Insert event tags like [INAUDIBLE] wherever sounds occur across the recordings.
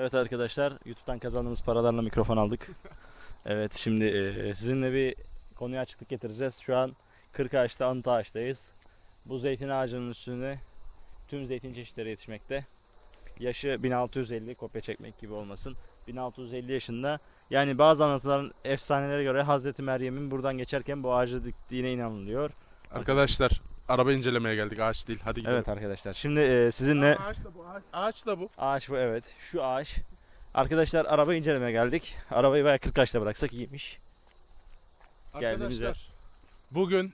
Evet arkadaşlar, YouTube'dan kazandığımız paralarla mikrofon aldık. Evet, şimdi e, sizinle bir konuya açıklık getireceğiz. Şu an Kırkağaç'ta Anıt Ağaç'tayız. Bu zeytin ağacının üstüne tüm zeytin çeşitleri yetişmekte. Yaşı 1650, kopya çekmek gibi olmasın. 1650 yaşında. Yani bazı anlatılan efsanelere göre Hazreti Meryem'in buradan geçerken bu ağacı diktiğine inanılıyor. Arkadaşlar araba incelemeye geldik ağaç değil hadi gidelim. Evet arkadaşlar, şimdi e, sizinle... Ağaç da bu ağaç, ağaç da bu. Ağaç bu evet. Şu ağaç. Arkadaşlar araba incelemeye geldik. Arabayı bayağı 40 kaçta bıraksak iyiymiş. Geldiğimiz Arkadaşlar bugün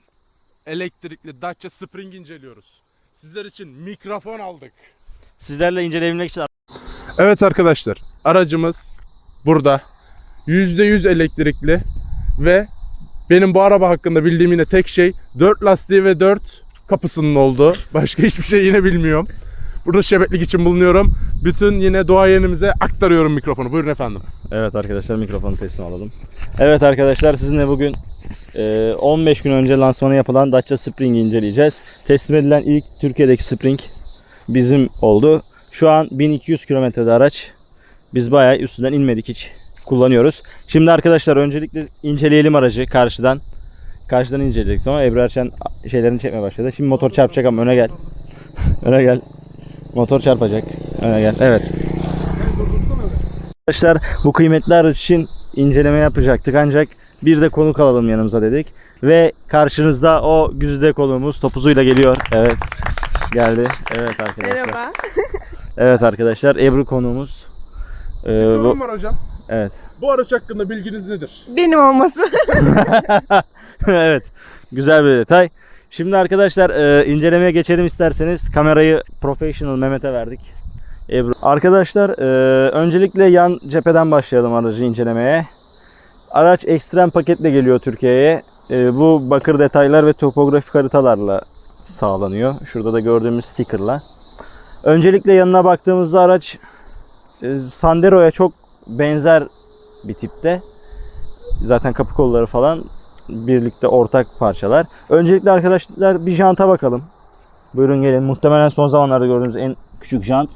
elektrikli Dacia Spring inceliyoruz. Sizler için mikrofon aldık. Sizlerle inceleyebilmek için Evet arkadaşlar aracımız burada. %100 elektrikli ve benim bu araba hakkında bildiğim yine tek şey 4 lastiği ve 4 kapısının olduğu. Başka hiçbir şey yine bilmiyorum. Burada şebeklik için bulunuyorum. Bütün yine duayenimize aktarıyorum mikrofonu. Buyurun efendim. Evet arkadaşlar mikrofonu teslim alalım. Evet arkadaşlar sizinle bugün e, 15 gün önce lansmanı yapılan Dacia Spring'i inceleyeceğiz. Teslim edilen ilk Türkiye'deki Spring bizim oldu. Şu an 1200 kilometrede araç. Biz bayağı üstünden inmedik hiç. Kullanıyoruz. Şimdi arkadaşlar öncelikle inceleyelim aracı karşıdan. Karşıdan inceledik ama Ebru Erşen şeylerini çekmeye başladı. Şimdi motor çarpacak ama öne gel. [LAUGHS] öne gel. Motor çarpacak. Öne gel. Evet. Arkadaşlar bu kıymetli araç için inceleme yapacaktık ancak bir de konuk alalım yanımıza dedik. Ve karşınızda o güzide konuğumuz topuzuyla geliyor. Evet. Geldi. Evet arkadaşlar. Merhaba. [LAUGHS] Evet arkadaşlar Ebru konuğumuz. Ee, bu, Sorun var hocam. evet. Bu araç hakkında bilginiz nedir? Benim olması. [LAUGHS] [LAUGHS] evet. Güzel bir detay. Şimdi arkadaşlar e, incelemeye geçelim isterseniz. Kamerayı Professional Mehmet'e verdik. Ebru. Arkadaşlar e, öncelikle yan cepheden başlayalım aracı incelemeye. Araç ekstrem paketle geliyor Türkiye'ye. E, bu bakır detaylar ve topografik haritalarla sağlanıyor. Şurada da gördüğümüz stickerla. Öncelikle yanına baktığımızda araç e, Sandero'ya çok benzer bir tipte. Zaten kapı kolları falan birlikte ortak parçalar. Öncelikle arkadaşlar bir janta bakalım. Buyurun gelin. Muhtemelen son zamanlarda gördüğünüz en küçük jant.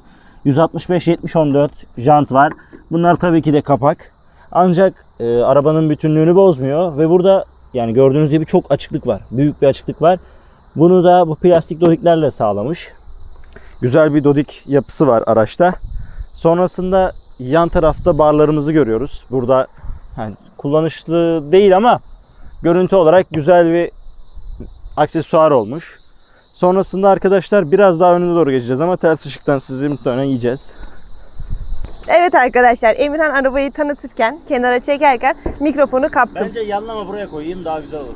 165-70-14 jant var. Bunlar tabii ki de kapak. Ancak e, arabanın bütünlüğünü bozmuyor ve burada yani gördüğünüz gibi çok açıklık var. Büyük bir açıklık var. Bunu da bu plastik dodiklerle sağlamış. Güzel bir dodik yapısı var araçta. Sonrasında yan tarafta barlarımızı görüyoruz. Burada yani kullanışlı değil ama görüntü olarak güzel bir aksesuar olmuş. Sonrasında arkadaşlar biraz daha önüne doğru geçeceğiz ama ters ışıktan sizi muhtemelen yiyeceğiz. evet arkadaşlar Emirhan arabayı tanıtırken, kenara çekerken mikrofonu kaptım. Bence yanlama buraya koyayım daha güzel olur.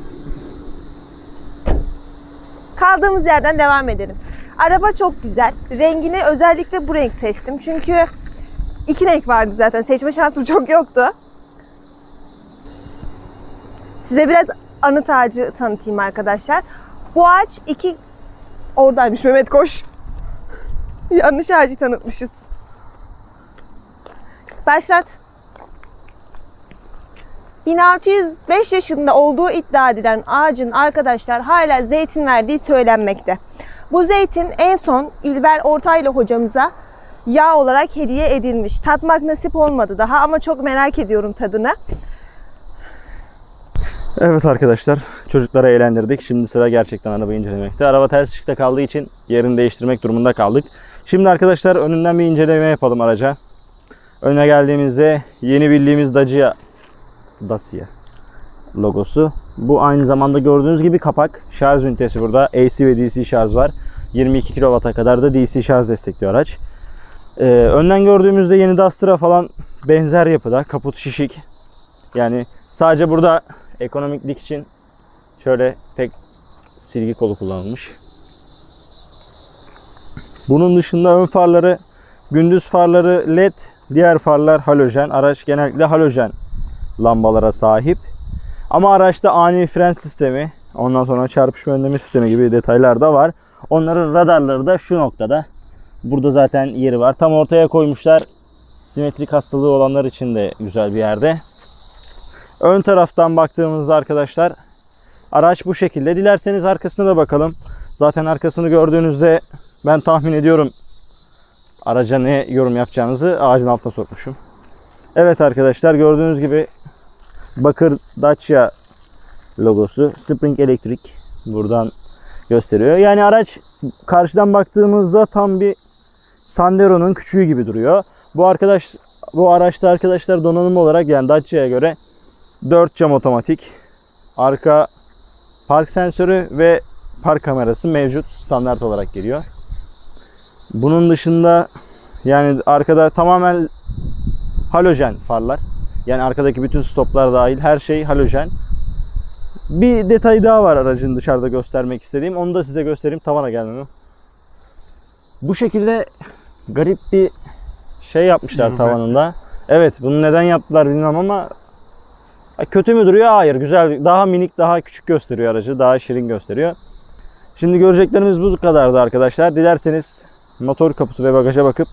Kaldığımız yerden devam edelim. Araba çok güzel. Rengini özellikle bu renk seçtim. Çünkü iki renk vardı zaten. Seçme şansım çok yoktu. Size biraz anıt ağacı tanıtayım arkadaşlar. Bu ağaç iki... Oradaymış Mehmet koş. Yanlış ağacı tanıtmışız. Başlat. 1605 yaşında olduğu iddia edilen ağacın arkadaşlar hala zeytin verdiği söylenmekte. Bu zeytin en son İlber Ortaylı hocamıza yağ olarak hediye edilmiş. Tatmak nasip olmadı daha ama çok merak ediyorum tadını. Evet arkadaşlar çocukları eğlendirdik. Şimdi sıra gerçekten arabayı incelemekte. Araba ters ışıkta kaldığı için yerini değiştirmek durumunda kaldık. Şimdi arkadaşlar önünden bir inceleme yapalım araca. Önüne geldiğimizde yeni bildiğimiz Dacia Dacia logosu. Bu aynı zamanda gördüğünüz gibi kapak. Şarj ünitesi burada. AC ve DC şarj var. 22 kW'a kadar da DC şarj destekliyor araç. Ee, önden gördüğümüzde yeni Duster'a falan benzer yapıda. Kaput şişik. Yani sadece burada ekonomiklik için şöyle tek silgi kolu kullanılmış. Bunun dışında ön farları gündüz farları led, diğer farlar halojen. Araç genellikle halojen lambalara sahip. Ama araçta ani fren sistemi, ondan sonra çarpışma önleme sistemi gibi detaylar da var. Onların radarları da şu noktada. Burada zaten yeri var. Tam ortaya koymuşlar. Simetrik hastalığı olanlar için de güzel bir yerde. Ön taraftan baktığımızda arkadaşlar araç bu şekilde. Dilerseniz arkasına da bakalım. Zaten arkasını gördüğünüzde ben tahmin ediyorum araca ne yorum yapacağınızı ağacın altına sokmuşum. Evet arkadaşlar gördüğünüz gibi Bakır Dacia logosu Spring Electric buradan gösteriyor. Yani araç karşıdan baktığımızda tam bir Sandero'nun küçüğü gibi duruyor. Bu arkadaş bu araçta arkadaşlar donanım olarak yani Dacia'ya göre 4 cam otomatik, arka park sensörü ve park kamerası mevcut standart olarak geliyor. Bunun dışında yani arkada tamamen halojen farlar. Yani arkadaki bütün stoplar dahil her şey halojen. Bir detay daha var aracın dışarıda göstermek istediğim. Onu da size göstereyim. Tavana gelmem. Bu şekilde garip bir şey yapmışlar tavanında. Evet bunu neden yaptılar bilmem ama kötü mü duruyor? Hayır. Güzel. Daha minik, daha küçük gösteriyor aracı. Daha şirin gösteriyor. Şimdi göreceklerimiz bu kadardı arkadaşlar. Dilerseniz motor kaputu ve bagaja bakıp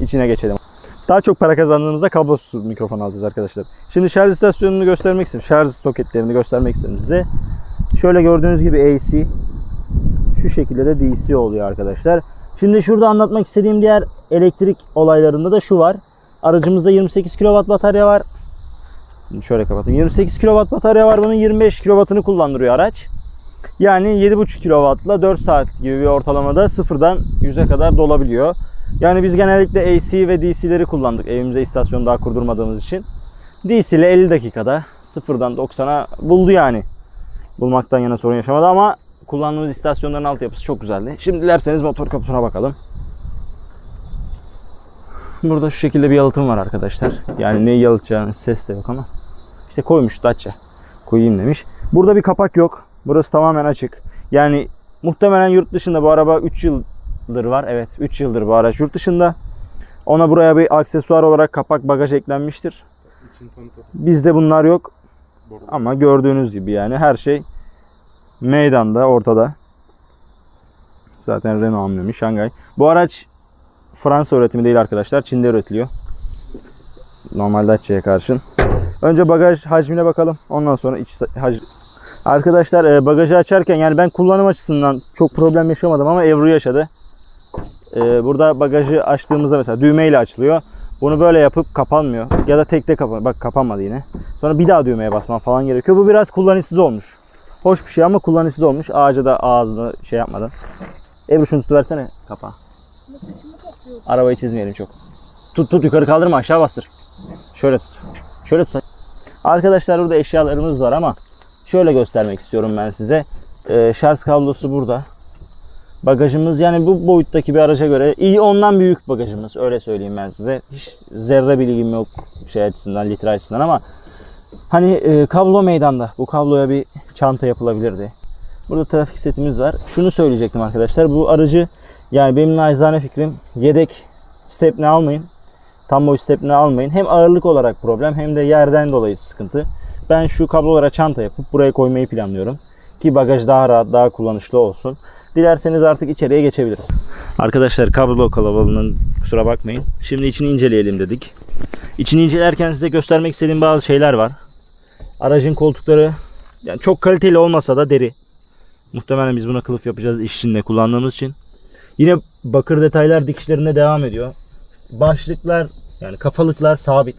içine geçelim. Daha çok para kazandığınızda kablosuz mikrofon alacağız arkadaşlar. Şimdi şarj istasyonunu göstermek istedim. Şarj soketlerini göstermek istedim size. Şöyle gördüğünüz gibi AC. Şu şekilde de DC oluyor arkadaşlar. Şimdi şurada anlatmak istediğim diğer elektrik olaylarında da şu var. Aracımızda 28 kW batarya var. Şimdi şöyle kapatayım. 28 kW batarya var. Bunun 25 kW'ını kullandırıyor araç. Yani 7,5 kW'la 4 saat gibi bir ortalamada sıfırdan 100'e kadar dolabiliyor. Yani biz genellikle AC ve DC'leri kullandık evimize istasyon daha kurdurmadığımız için. DC ile 50 dakikada sıfırdan 90'a buldu yani. Bulmaktan yana sorun yaşamadı ama kullandığımız istasyonların altyapısı çok güzeldi. Şimdi dilerseniz motor kaputuna bakalım. Burada şu şekilde bir yalıtım var arkadaşlar. Yani ne yalıtacağını ses de yok ama. İşte koymuş Dacia. Koyayım demiş. Burada bir kapak yok. Burası tamamen açık. Yani muhtemelen yurt dışında bu araba 3 yıldır var. Evet 3 yıldır bu araç yurt dışında. Ona buraya bir aksesuar olarak kapak bagaj eklenmiştir. Bizde bunlar yok. Ama gördüğünüz gibi yani her şey meydanda, ortada. Zaten Renault amblemi, Şangay. Bu araç Fransa üretimi değil arkadaşlar. Çin'de üretiliyor. Normal Dacia'ya karşın. Önce bagaj hacmine bakalım. Ondan sonra iç hac- Arkadaşlar e, bagajı açarken yani ben kullanım açısından çok problem yaşamadım ama Ebru yaşadı. E, burada bagajı açtığımızda mesela düğmeyle açılıyor. Bunu böyle yapıp kapanmıyor. Ya da tekte kapanıyor. Bak kapanmadı yine. Sonra bir daha düğmeye basman falan gerekiyor. Bu biraz kullanışsız olmuş. Hoş bir şey ama kullanışsız olmuş. Ağaca da ağzını şey yapmadan. Ebru şunu tutuversene kapağı. Arabayı çizmeyelim çok. Tut tut yukarı kaldırma aşağı bastır. Şöyle tut. Şöyle tut. Arkadaşlar burada eşyalarımız var ama şöyle göstermek istiyorum ben size. Ee, şarj kablosu burada. Bagajımız yani bu boyuttaki bir araca göre iyi ondan büyük bagajımız öyle söyleyeyim ben size. Hiç zerre bilgim yok şey açısından litre açısından ama hani e, kablo meydanda. Bu kabloya bir çanta yapılabilirdi. Burada trafik setimiz var. Şunu söyleyecektim arkadaşlar. Bu aracı yani benim naçizane fikrim yedek stepne almayın. Tam boy stepne almayın. Hem ağırlık olarak problem hem de yerden dolayı sıkıntı. Ben şu kablolara çanta yapıp buraya koymayı planlıyorum. Ki bagaj daha rahat, daha kullanışlı olsun. Dilerseniz artık içeriye geçebiliriz. Arkadaşlar kablo kalabalığının kusura bakmayın. Şimdi içini inceleyelim dedik. İçini incelerken size göstermek istediğim bazı şeyler var. Aracın koltukları yani çok kaliteli olmasa da deri. Muhtemelen biz buna kılıf yapacağız iş içinde kullandığımız için. Yine bakır detaylar dikişlerinde devam ediyor. Başlıklar yani kafalıklar sabit.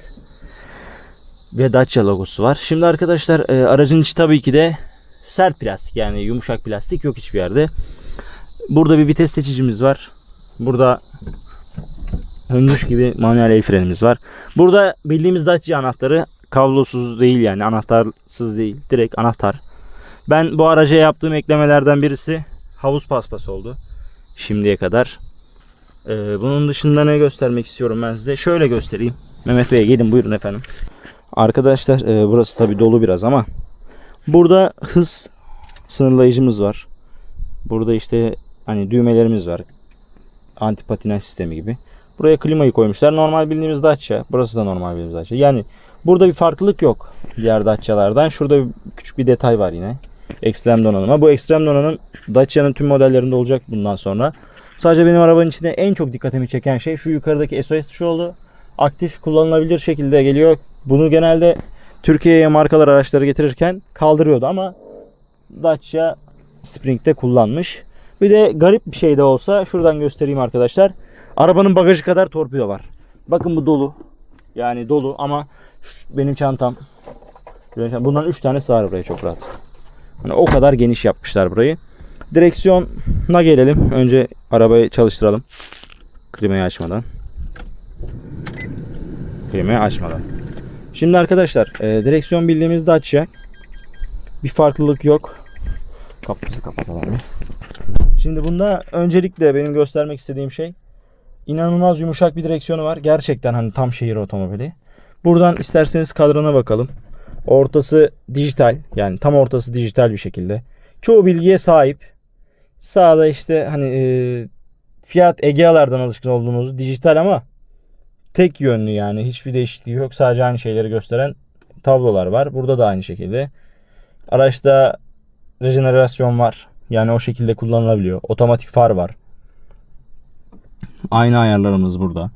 Ve Dacia logosu var. Şimdi arkadaşlar e, aracın içi tabii ki de sert plastik yani yumuşak plastik yok hiçbir yerde. Burada bir vites seçicimiz var. Burada hönmüş gibi manuel el frenimiz var. Burada bildiğimiz Dacia anahtarı kablosuz değil yani anahtarsız değil. Direkt anahtar. Ben bu araca yaptığım eklemelerden birisi havuz paspası oldu. Şimdiye kadar. Ee, bunun dışında ne göstermek istiyorum ben size? Şöyle göstereyim. Mehmet Bey gelin buyurun efendim. Arkadaşlar e, burası tabi dolu biraz ama burada hız sınırlayıcımız var. Burada işte hani düğmelerimiz var. Anti patinaj sistemi gibi. Buraya klimayı koymuşlar. Normal bildiğimiz Dacia. Burası da normal bildiğimiz Dacia. Yani burada bir farklılık yok diğer Dacia'lardan. Şurada bir, küçük bir detay var yine. Ekstrem donanıma. Bu ekstrem donanım Dacia'nın tüm modellerinde olacak bundan sonra. Sadece benim arabanın içinde en çok dikkatimi çeken şey şu yukarıdaki SOS tuşu oldu. Aktif kullanılabilir şekilde geliyor. Bunu genelde Türkiye'ye markalar araçları getirirken kaldırıyordu ama Dacia Spring'de kullanmış. Bir de garip bir şey de olsa şuradan göstereyim arkadaşlar. Arabanın bagajı kadar torpido var. Bakın bu dolu. Yani dolu ama benim çantam. Bundan 3 tane sığar buraya çok rahat. Yani o kadar geniş yapmışlar burayı. Direksiyona gelelim. Önce arabayı çalıştıralım. Klimayı açmadan. Klimayı açmadan. Şimdi arkadaşlar e, direksiyon bildiğimizde açacak. Bir farklılık yok. Kapımızı kapatalım. Şimdi bunda öncelikle benim göstermek istediğim şey inanılmaz yumuşak bir direksiyonu var. Gerçekten hani tam şehir otomobili. Buradan isterseniz kadrana bakalım. Ortası dijital yani tam ortası dijital bir şekilde. Çoğu bilgiye sahip. Sağda işte hani e, Fiat Egea'lardan alışkın olduğumuz dijital ama tek yönlü yani hiçbir değişikliği yok. Sadece aynı şeyleri gösteren tablolar var. Burada da aynı şekilde. Araçta rejenerasyon var. Yani o şekilde kullanılabiliyor. Otomatik far var. Aynı ayarlarımız burada.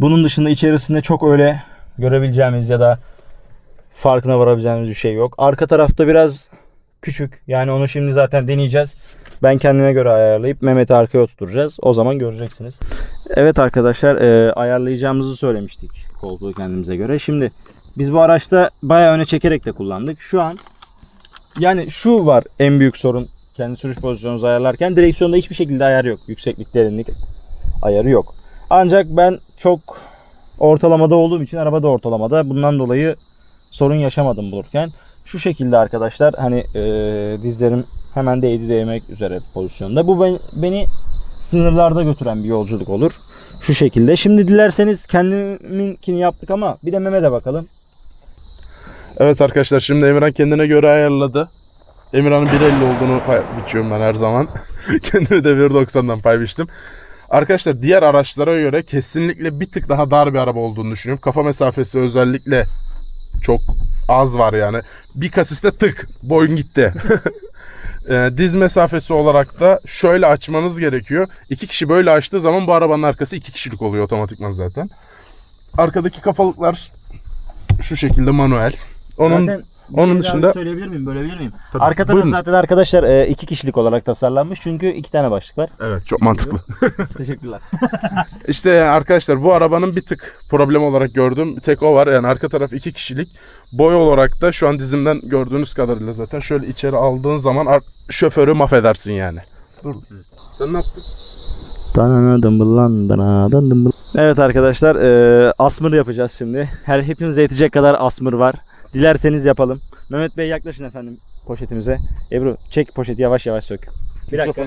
Bunun dışında içerisinde çok öyle görebileceğimiz ya da farkına varabileceğimiz bir şey yok. Arka tarafta biraz küçük. Yani onu şimdi zaten deneyeceğiz. Ben kendime göre ayarlayıp Mehmet'i arkaya oturtacağız. O zaman göreceksiniz. Evet arkadaşlar e, ayarlayacağımızı söylemiştik koltuğu kendimize göre. Şimdi biz bu araçta bayağı öne çekerek de kullandık. Şu an yani şu var en büyük sorun kendi sürüş pozisyonunuzu ayarlarken. Direksiyonda hiçbir şekilde ayar yok. Yükseklik, derinlik ayarı yok. Ancak ben çok ortalamada olduğum için araba da ortalamada. Bundan dolayı sorun yaşamadım bulurken. Şu şekilde arkadaşlar hani e, dizlerim hemen değdi değmek üzere pozisyonda. Bu ben, beni sınırlarda götüren bir yolculuk olur. Şu şekilde. Şimdi dilerseniz kendiminkini yaptık ama bir de Mehmet'e bakalım. Evet arkadaşlar şimdi Emirhan kendine göre ayarladı. Emirhan'ın 1.50 olduğunu pay biçiyorum ben her zaman. [LAUGHS] Kendime de 1.90'dan pay biçtim. Arkadaşlar diğer araçlara göre kesinlikle bir tık daha dar bir araba olduğunu düşünüyorum. Kafa mesafesi özellikle çok az var yani. Bir kasiste tık boyun gitti. [LAUGHS] Ee, diz mesafesi olarak da şöyle açmanız gerekiyor. İki kişi böyle açtığı zaman bu arabanın arkası iki kişilik oluyor otomatikman zaten. Arkadaki kafalıklar şu şekilde manuel. Onun Zaten bir onun dışında- söyleyebilir miyim? Bölebilir miyim? Tabii, Arka taraf buyurun. zaten arkadaşlar e, iki kişilik olarak tasarlanmış. Çünkü iki tane başlık var. Evet çok mantıklı. Teşekkürler. [LAUGHS] [LAUGHS] İşte arkadaşlar bu arabanın bir tık problem olarak gördüğüm tek o var. Yani arka taraf iki kişilik. Boy olarak da şu an dizimden gördüğünüz kadarıyla zaten şöyle içeri aldığın zaman ar- şoförü mahvedersin yani. Dur. Sen ne yaptın? Evet arkadaşlar e, asmır yapacağız şimdi. Her hepimize yetecek kadar asmır var. Dilerseniz yapalım. Mehmet Bey yaklaşın efendim poşetimize. Ebru çek poşeti yavaş yavaş sök. Bir dakika.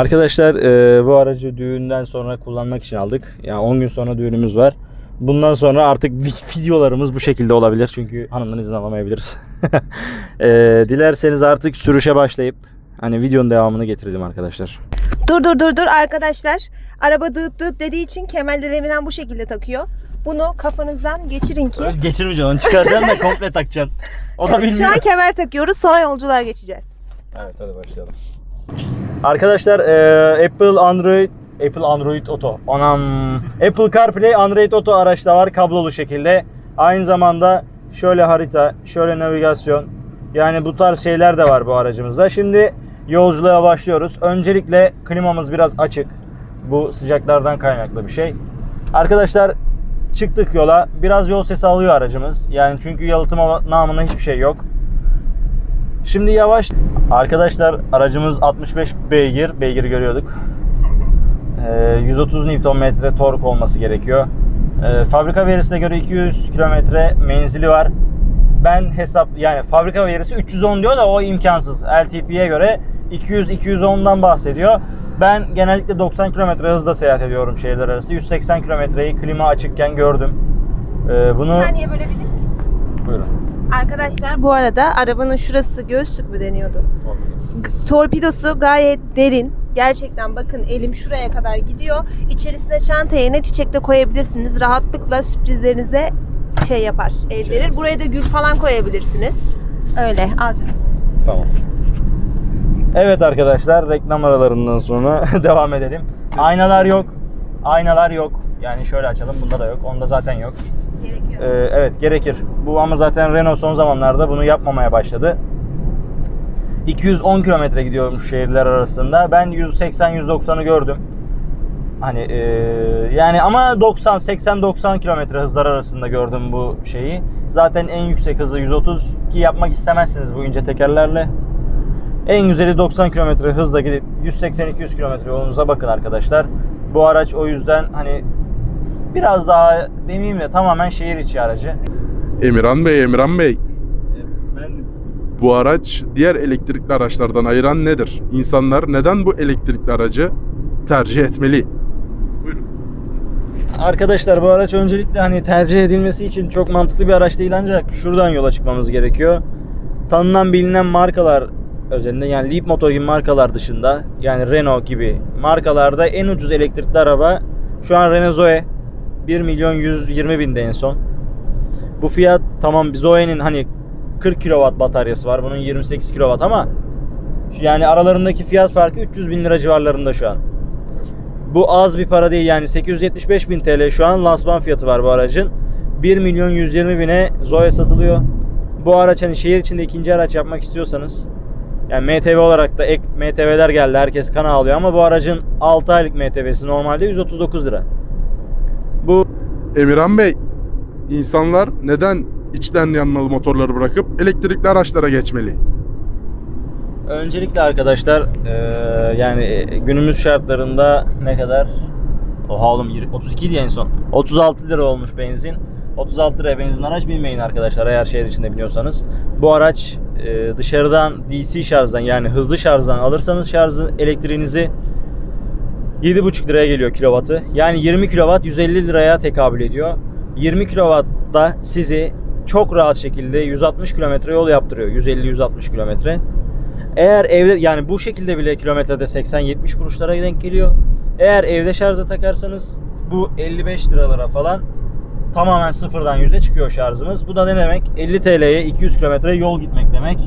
Arkadaşlar e, bu aracı düğünden sonra kullanmak için aldık. Yani 10 gün sonra düğünümüz var. Bundan sonra artık vi- videolarımız bu şekilde olabilir. Çünkü hanımdan izin alamayabiliriz. [LAUGHS] e, dilerseniz artık sürüşe başlayıp hani videonun devamını getirelim arkadaşlar. Dur dur dur dur arkadaşlar. Araba dıt dıt dediği için kemerleri Emirhan bu şekilde takıyor. Bunu kafanızdan geçirin ki. Geçirmeyeceksin onu çıkaracaksın da komple takacaksın. O da Evet, şu bilmiyor. an kemer takıyoruz sonra yolculuğa geçeceğiz. Evet hadi başlayalım. Arkadaşlar e, Apple Android Apple Android Auto. Anam. Apple CarPlay Android Auto araçta var kablolu şekilde. Aynı zamanda şöyle harita, şöyle navigasyon. Yani bu tarz şeyler de var bu aracımızda. Şimdi yolculuğa başlıyoruz. Öncelikle klimamız biraz açık. Bu sıcaklardan kaynaklı bir şey. Arkadaşlar çıktık yola. Biraz yol sesi alıyor aracımız. Yani çünkü yalıtım namına hiçbir şey yok. Şimdi yavaş. Arkadaşlar aracımız 65 beygir. Beygir görüyorduk. Ee, 130 Nm tork olması gerekiyor. Ee, fabrika verisine göre 200 kilometre menzili var. Ben hesap yani fabrika verisi 310 diyor da o imkansız. LTP'ye göre 200-210'dan bahsediyor. Ben genellikle 90 km hızla seyahat ediyorum şehirler arası. 180 kilometreyi klima açıkken gördüm. Ee, bunu Bir saniye bölebilir miyim? Arkadaşlar bu arada arabanın şurası göğüslük mü deniyordu? Torpidosu gayet derin. Gerçekten bakın elim şuraya kadar gidiyor. İçerisine çanta yerine çiçek de koyabilirsiniz. Rahatlıkla sürprizlerinize şey yapar, el verir. Buraya da gül falan koyabilirsiniz. Öyle. Al canım. Tamam. Evet arkadaşlar reklam aralarından sonra [LAUGHS] devam edelim. Aynalar yok. Aynalar yok. Yani şöyle açalım. Bunda da yok. Onda zaten yok. Ee, evet gerekir. Bu ama zaten Renault son zamanlarda bunu yapmamaya başladı. 210 kilometre gidiyormuş şehirler arasında. Ben 180-190'ı gördüm. Hani ee, yani ama 90 80-90 kilometre hızlar arasında gördüm bu şeyi. Zaten en yüksek hızı 130 ki yapmak istemezsiniz bu ince tekerlerle. En güzeli 90 kilometre hızla gidip 180-200 kilometre yolunuza bakın arkadaşlar. Bu araç o yüzden hani biraz daha demeyeyim de tamamen şehir içi aracı. Emirhan Bey, Emirhan Bey. Ben Bu araç diğer elektrikli araçlardan ayıran nedir? İnsanlar neden bu elektrikli aracı tercih etmeli? Buyurun. Arkadaşlar bu araç öncelikle hani tercih edilmesi için çok mantıklı bir araç değil ancak şuradan yola çıkmamız gerekiyor. Tanınan bilinen markalar özelinde yani Leap Motor gibi markalar dışında yani Renault gibi markalarda en ucuz elektrikli araba şu an Renault Zoe 1 milyon 120 binde en son. Bu fiyat tamam Zoe'nin hani 40 kW bataryası var bunun 28 kW ama yani aralarındaki fiyat farkı 300 bin lira civarlarında şu an. Bu az bir para değil yani 875 bin TL şu an lansman fiyatı var bu aracın. 1 milyon 120 bine Zoe satılıyor. Bu araç hani şehir içinde ikinci araç yapmak istiyorsanız yani MTV olarak da ek MTV'ler geldi herkes kana alıyor ama bu aracın 6 aylık MTV'si normalde 139 lira. Emirhan Bey, insanlar neden içten yanmalı motorları bırakıp elektrikli araçlara geçmeli? Öncelikle arkadaşlar eee, yani e, günümüz şartlarında ne kadar? Oha oğlum yirmi- 32 idi en son. 36 lira olmuş benzin. 36 liraya benzin araç binmeyin arkadaşlar eğer şehir içinde biniyorsanız. Bu araç e, dışarıdan DC şarjdan yani hızlı şarjdan alırsanız şarjı elektriğinizi 7,5 liraya geliyor kilovatı. Yani 20 kilovat 150 liraya tekabül ediyor. 20 kilovat da sizi çok rahat şekilde 160 kilometre yol yaptırıyor. 150-160 kilometre. Eğer evde yani bu şekilde bile kilometrede 80-70 kuruşlara denk geliyor. Eğer evde şarja takarsanız bu 55 liralara falan tamamen sıfırdan 100'e çıkıyor şarjımız. Bu da ne demek? 50 TL'ye 200 kilometre yol gitmek demek.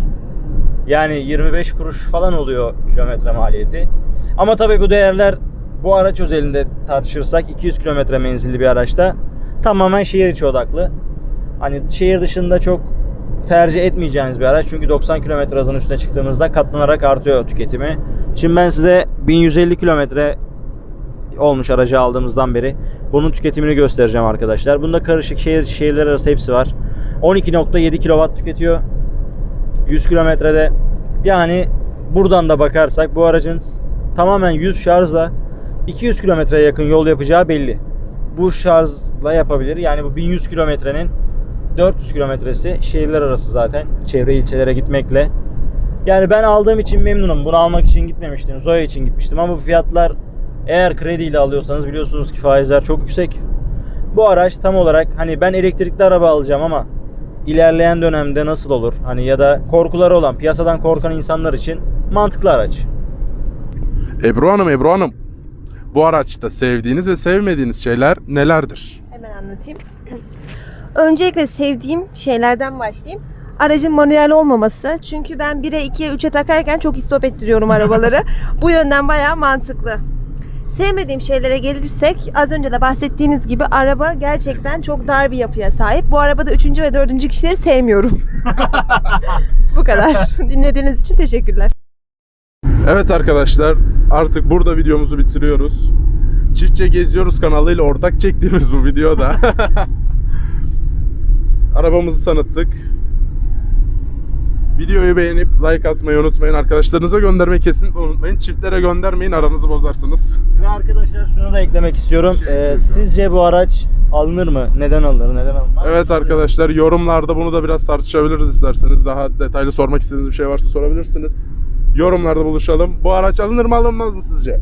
Yani 25 kuruş falan oluyor kilometre maliyeti. Ama tabii bu değerler bu araç özelinde tartışırsak 200 kilometre menzilli bir araçta tamamen şehir içi odaklı. Hani şehir dışında çok tercih etmeyeceğiniz bir araç. Çünkü 90 km hızın üstüne çıktığımızda katlanarak artıyor tüketimi. Şimdi ben size 1150 kilometre olmuş aracı aldığımızdan beri bunun tüketimini göstereceğim arkadaşlar. Bunda karışık şehir şehirler arası hepsi var. 12.7 kW tüketiyor. 100 kilometrede. Yani buradan da bakarsak bu aracın tamamen 100 şarjla 200 kilometreye yakın yol yapacağı belli. Bu şarjla yapabilir. Yani bu 1100 kilometrenin 400 kilometresi şehirler arası zaten. Çevre ilçelere gitmekle. Yani ben aldığım için memnunum. Bunu almak için gitmemiştim. Zoe için gitmiştim ama bu fiyatlar eğer krediyle alıyorsanız biliyorsunuz ki faizler çok yüksek. Bu araç tam olarak hani ben elektrikli araba alacağım ama ilerleyen dönemde nasıl olur? Hani ya da korkuları olan, piyasadan korkan insanlar için mantıklı araç. Ebru Hanım, Ebru Hanım. Bu araçta sevdiğiniz ve sevmediğiniz şeyler nelerdir? Hemen anlatayım. [CLEARS THROAT] Öncelikle sevdiğim şeylerden başlayayım. Aracın manuel olmaması. Çünkü ben 1'e 2'ye 3'e takarken çok istop ettiriyorum arabaları. [LAUGHS] Bu yönden bayağı mantıklı. Sevmediğim şeylere gelirsek az önce de bahsettiğiniz gibi araba gerçekten çok dar bir yapıya sahip. Bu arabada 3. ve 4. kişileri sevmiyorum. [LAUGHS] Bu kadar. [LAUGHS] Dinlediğiniz için teşekkürler. Evet arkadaşlar, artık burada videomuzu bitiriyoruz. Çiftçe Geziyoruz kanalıyla ortak çektiğimiz bu videoda [LAUGHS] arabamızı tanıttık. Videoyu beğenip like atmayı unutmayın. Arkadaşlarınıza göndermeyi kesinlikle unutmayın. Çiftlere göndermeyin aranızı bozarsınız. Ve arkadaşlar şunu da eklemek istiyorum. Şey, Ee, sizce bu araç alınır mı? Neden alınır? Neden alınmaz? Evet arkadaşlar yorumlarda bunu da biraz tartışabiliriz isterseniz. Daha detaylı sormak istediğiniz bir şey varsa sorabilirsiniz. Yorumlarda buluşalım. Bu araç alınır mı alınmaz mı sizce?